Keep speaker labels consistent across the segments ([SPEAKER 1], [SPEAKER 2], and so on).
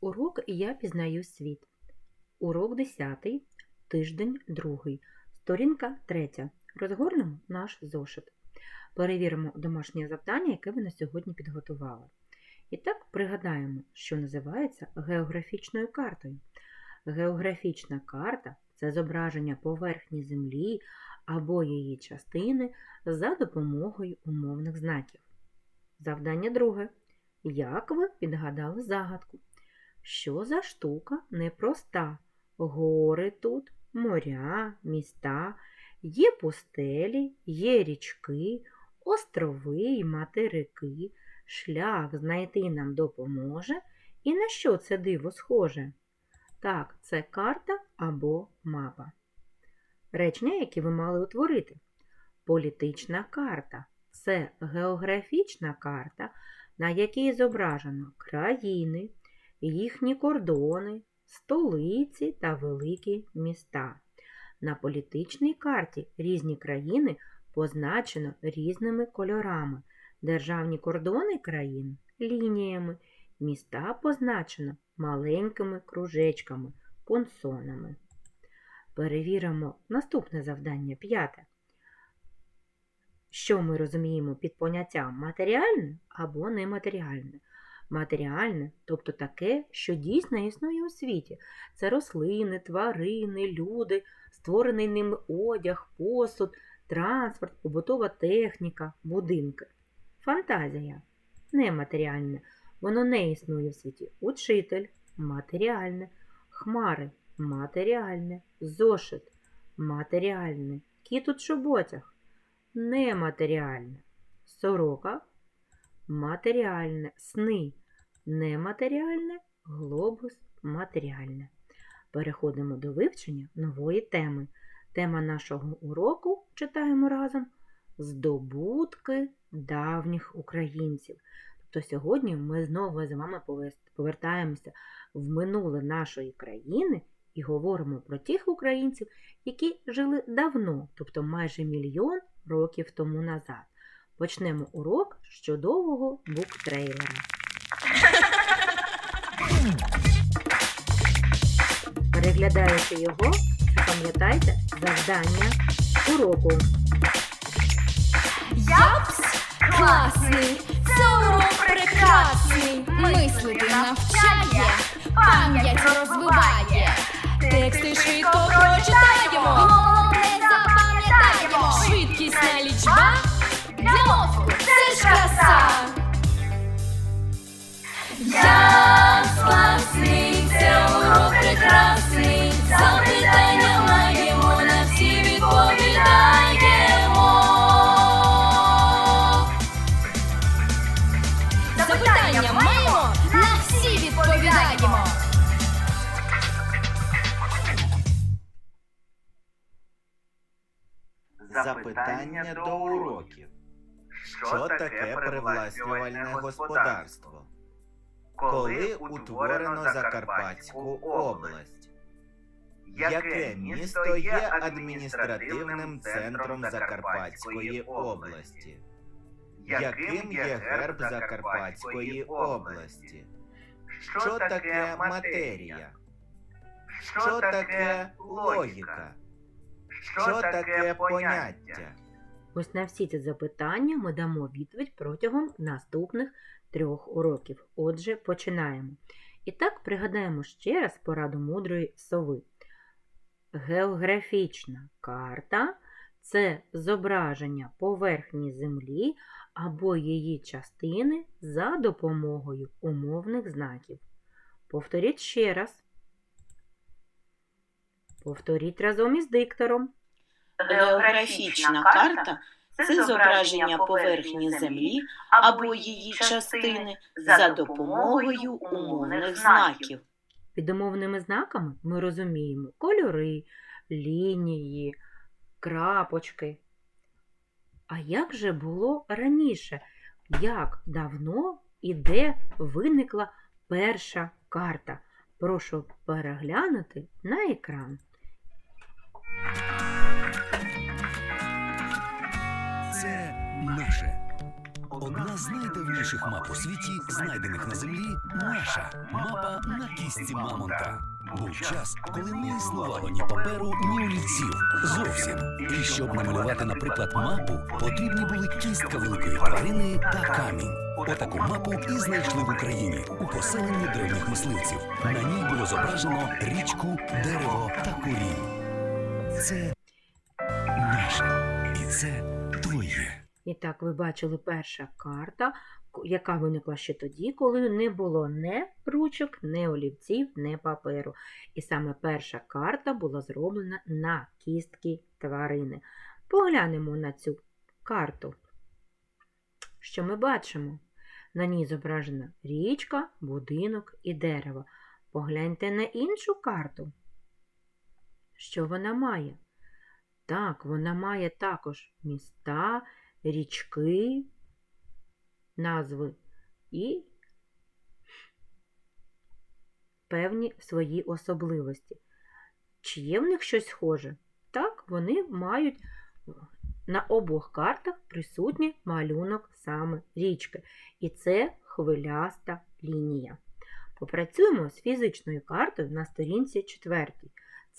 [SPEAKER 1] Урок Я пізнаю світ. Урок 10, тиждень 2, сторінка 3. Розгорнемо наш зошит. Перевіримо домашнє завдання, яке ви на сьогодні підготували. І так пригадаємо, що називається географічною картою. Географічна карта це зображення поверхні Землі або її частини за допомогою умовних знаків. Завдання друге. Як ви підгадали загадку? Що за штука непроста? Гори тут, моря, міста, є пустелі, є річки, острови й материки. Шлях знайти нам допоможе. І на що це диво схоже? Так, це карта або мапа. Речення, які ви мали утворити. Політична карта це географічна карта, на якій зображено країни, їхні кордони, столиці та великі міста. На політичній карті різні країни позначено різними кольорами, державні кордони країн лініями, міста позначено маленькими кружечками, понсонами. Перевіримо наступне завдання п'яте. Що ми розуміємо під поняттям матеріальне або нематеріальне? Матеріальне, тобто таке, що дійсно існує у світі. Це рослини, тварини, люди, створений ними одяг, посуд, транспорт, побутова техніка, будинки. Фантазія нематеріальне, воно не існує в світі. Учитель матеріальне, хмари матеріальне, зошит матеріальне, кіт у чоботях нематеріальне, сорока матеріальне, сни нематеріальне, глобус матеріальне. Переходимо до вивчення нової теми. Тема нашого уроку читаємо разом здобутки давніх українців. Тобто сьогодні ми знову з вами повертаємося в минуле нашої країни і говоримо про тих українців, які жили давно, тобто майже мільйон років тому назад. Почнемо урок з буктрейлера. Переглядаючи його, запам'ятайте завдання уроку.
[SPEAKER 2] Япс класний, це урок прекрасний. Мислити навчає, пам'ять розвиває. Тексти швидко прочитаємо. Головне запам'ятаємо. Швидкісна лічба Запитання
[SPEAKER 3] до уроків. Що таке привласнювальне господарство? Коли утворено Закарпатську область? Яке місто є адміністративним центром Закарпатської області? Яким є герб Закарпатської області? Що таке матерія? Що таке логіка? Що таке поняття?
[SPEAKER 1] Ось на всі ці запитання ми дамо відповідь протягом наступних трьох уроків. Отже, починаємо. І так пригадаємо ще раз пораду мудрої сови. Географічна карта це зображення поверхні Землі або її частини за допомогою умовних знаків. Повторіть ще раз. Повторіть разом із диктором.
[SPEAKER 4] Географічна карта це зображення поверхні Землі або її частини за допомогою умовних знаків.
[SPEAKER 1] Під умовними знаками ми розуміємо кольори, лінії, крапочки. А як же було раніше? Як давно і де виникла перша карта? Прошу переглянути на екран.
[SPEAKER 5] Це наше. Одна з найдавніших мап у світі, знайдених на землі, наша мапа на кістці мамонта. Був час, коли не існувало ні паперу, ні олівців. Зовсім. І щоб намалювати, наприклад, мапу, потрібні були кістка великої тварини та камінь. Отаку мапу і знайшли в Україні у поселенні древніх мисливців. На ній було зображено річку, дерево та курінь. Це наше, і це твоє.
[SPEAKER 1] І так, ви бачили перша карта, яка виникла ще тоді, коли не було не ручок, не олівців, не паперу. І саме перша карта була зроблена на кістки тварини. Поглянемо на цю карту. Що ми бачимо? На ній зображена річка, будинок і дерево. Погляньте на іншу карту. Що вона має? Так, вона має також міста, річки, назви і певні свої особливості. Чи є в них щось схоже? Так, вони мають на обох картах присутній малюнок саме річки. І це хвиляста лінія. Попрацюємо з фізичною картою на сторінці 4.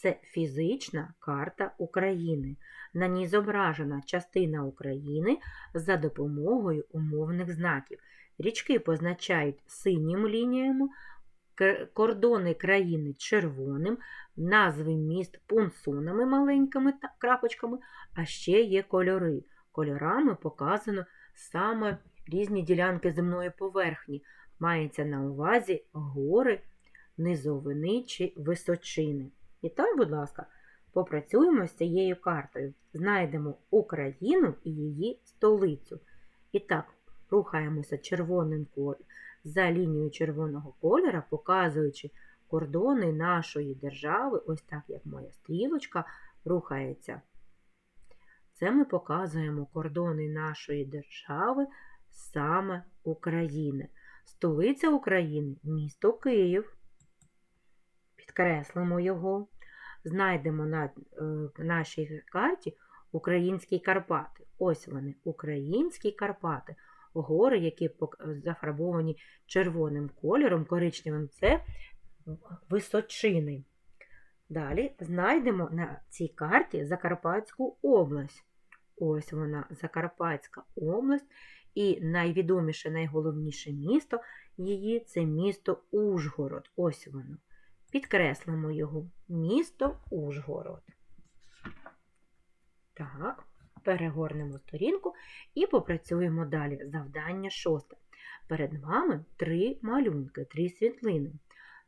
[SPEAKER 1] Це фізична карта України. На ній зображена частина України за допомогою умовних знаків. Річки позначають синім лініями, кордони країни червоним, назви міст пунсунами маленькими крапочками, а ще є кольори. Кольорами показано саме різні ділянки земної поверхні. Мається на увазі гори, низовини чи височини. І так, будь ласка, попрацюємо з цією картою. Знайдемо Україну і її столицю. І так, рухаємося червоним кольором за лінією червоного кольора, показуючи кордони нашої держави, ось так як моя стрілочка рухається. Це ми показуємо кордони нашої держави, саме України. Столиця України місто Київ. Підкреслимо його. Знайдемо на е, нашій карті українські Карпати. Ось вони, українські Карпати. Гори, які зафарбовані червоним кольором, коричневим це височини. Далі знайдемо на цій карті Закарпатську область. Ось вона, Закарпатська область. І найвідоміше, найголовніше місто її це місто Ужгород. Ось воно. Підкреслимо його. Місто Ужгород. Так, перегорнемо сторінку і попрацюємо далі. Завдання шосте. Перед вами три малюнки, три світлини.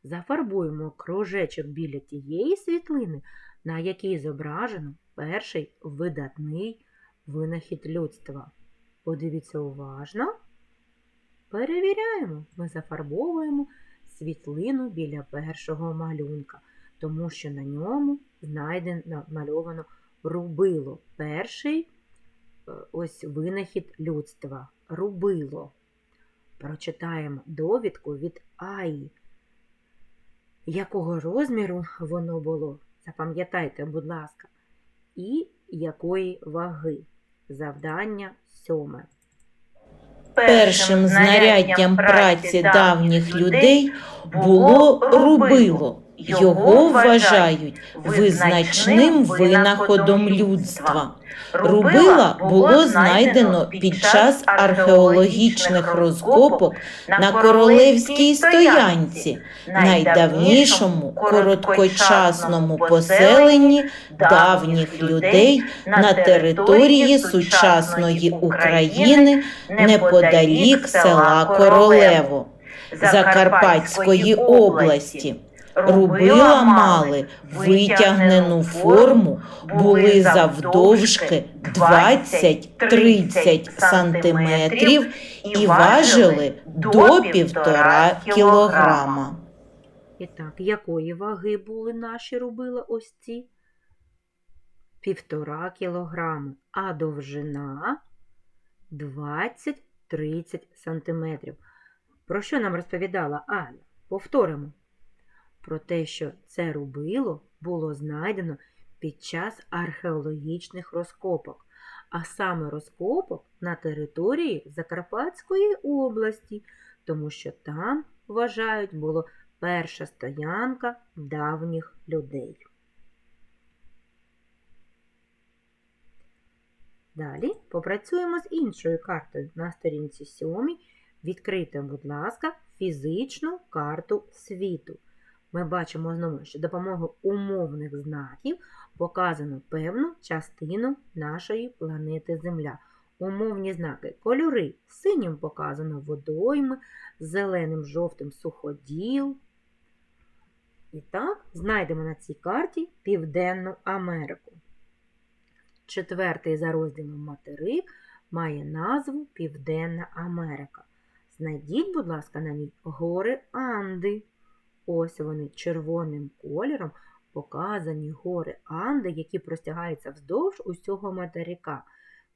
[SPEAKER 1] Зафарбуємо кружечок біля тієї світлини, на якій зображено перший видатний винахід людства. Подивіться уважно. Перевіряємо. Ми зафарбовуємо світлину біля першого малюнка, тому що на ньому знайдено намальовано рубило. Перший е, ось винахід людства. Рубило. Прочитаємо довідку від Аї. Якого розміру воно було? Запам'ятайте, будь ласка, і якої ваги? Завдання сьоме.
[SPEAKER 4] Першим знаряддям праці давніх людей було рубило. Його вважають визначним винаходом людства. Рубила було знайдено під час археологічних розкопок на королевській стоянці, найдавнішому короткочасному поселенні давніх людей на території сучасної України неподалік села Королево Закарпатської області. Рубила мали витягнену форму, були завдовжки 20-30 сантиметрів і важили до півтора кілограма.
[SPEAKER 1] І так, якої ваги були наші рубила ось ці? Півтора кілограми, а довжина 20-30 сантиметрів. Про що нам розповідала Аля? Повторимо. Про те, що це рубило було знайдено під час археологічних розкопок. а саме розкопок на території Закарпатської області, тому що там, вважають, була перша стоянка давніх людей. Далі попрацюємо з іншою картою на сторінці 7. Відкрийте, будь ласка, фізичну карту світу. Ми бачимо знову, що допомогою умовних знаків показано певну частину нашої планети Земля. Умовні знаки кольори синім показано водойми, зеленим жовтим суходіл. І так, знайдемо на цій карті Південну Америку. Четвертий за розділом материк має назву Південна Америка. Знайдіть, будь ласка, на ній гори Анди. Ось вони червоним кольором показані гори Анди, які простягаються вздовж усього материка.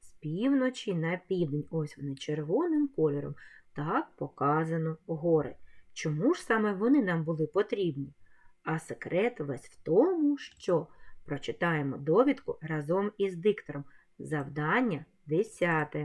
[SPEAKER 1] З півночі на південь. Ось вони червоним кольором. Так показано гори. Чому ж саме вони нам були потрібні? А секрет весь в тому, що прочитаємо довідку разом із диктором. Завдання 10.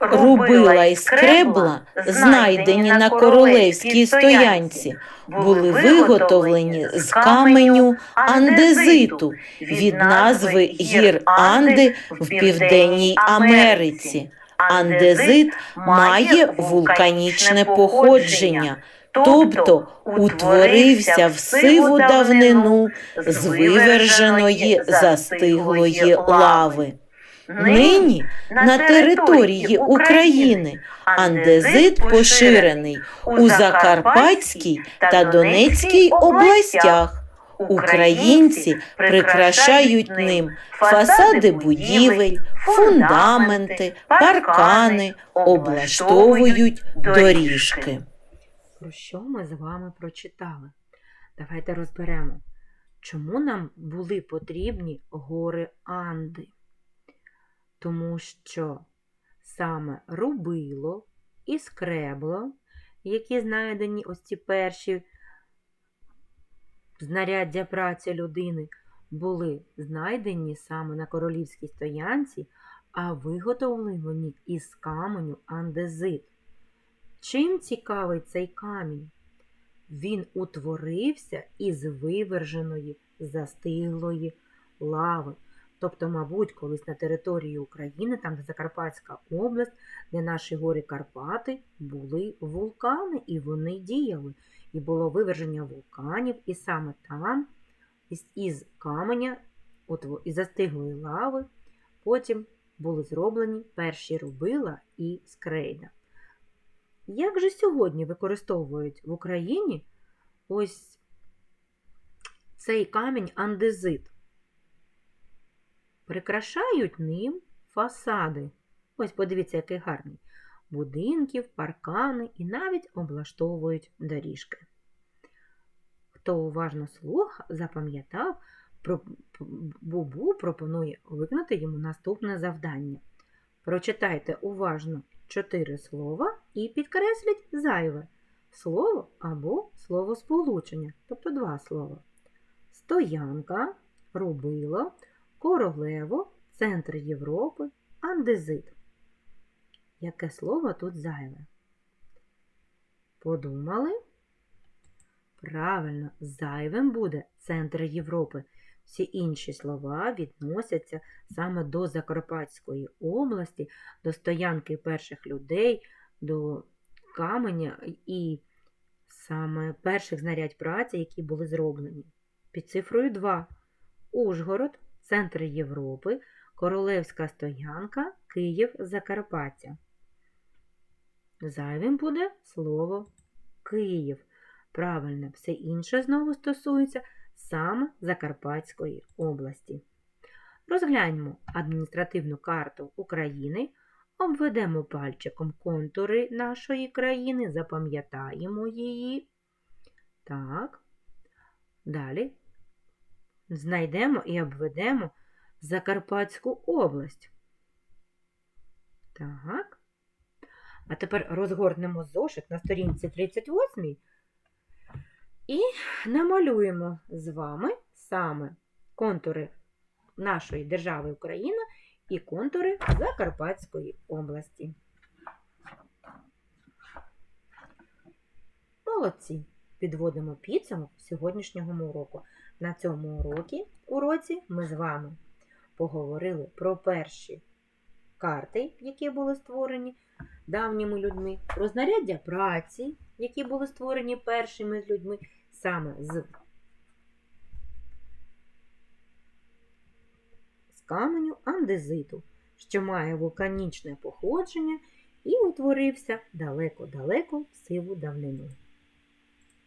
[SPEAKER 4] Рубила і скребла, знайдені на королевській стоянці, були виготовлені з каменю андезиту від назви гір Анди в Південній Америці. Андезит має вулканічне походження, тобто утворився в сиву давнину з виверженої застиглої лави. Нині на території України андезит поширений у Закарпатській та Донецькій областях. Українці прикрашають ним фасади будівель, фундаменти, паркани, облаштовують доріжки.
[SPEAKER 1] Про що ми з вами прочитали? Давайте розберемо, чому нам були потрібні гори Анди. Тому що саме рубило і скребло, які знайдені ось ці перші знаряддя праці людини, були знайдені саме на королівській стоянці, а виготовлені із каменю андезит. Чим цікавий цей камінь? Він утворився із виверженої застиглої лави. Тобто, мабуть, колись на території України, там де Закарпатська область, де наші гори Карпати, були вулкани, і вони діяли. І було виверження вулканів, і саме там, із, із каменя, от, із застиглої лави, потім були зроблені перші рубила і скрейда. Як же сьогодні використовують в Україні ось цей камінь андезит? Прикрашають ним фасади. Ось подивіться, який гарний. Будинків, паркани і навіть облаштовують доріжки. Хто уважно слухав, запам'ятав, Бубу пропонує виконати йому наступне завдання. Прочитайте уважно чотири слова і підкресліть зайве слово або словосполучення, тобто два слова. Стоянка, рубило, королево, центр Європи, андезит. Яке слово тут зайве? Подумали? Правильно, зайвим буде центр Європи. Всі інші слова відносяться саме до Закарпатської області, до стоянки перших людей, до каменя і саме перших знарядь праці, які були зроблені. Під цифрою 2. Ужгород, центр Європи, Королевська стоянка, Київ, Закарпаття. Зайвим буде слово Київ. Правильно, все інше знову стосується саме Закарпатської області. Розгляньмо адміністративну карту України, обведемо пальчиком контури нашої країни, запам'ятаємо її. Так. Далі знайдемо і обведемо Закарпатську область. Так. А тепер розгорнемо зошит на сторінці 38 і намалюємо з вами саме контури нашої держави Україна і контури Закарпатської області. Молодці! Підводимо підсумок сьогоднішнього уроку. На цьому уроці, уроці ми з вами поговорили про перші карти, які були створені давніми людьми, про знаряддя праці, які були створені першими людьми, саме з, з каменю андезиту, що має вулканічне походження і утворився далеко-далеко в сиву давнину.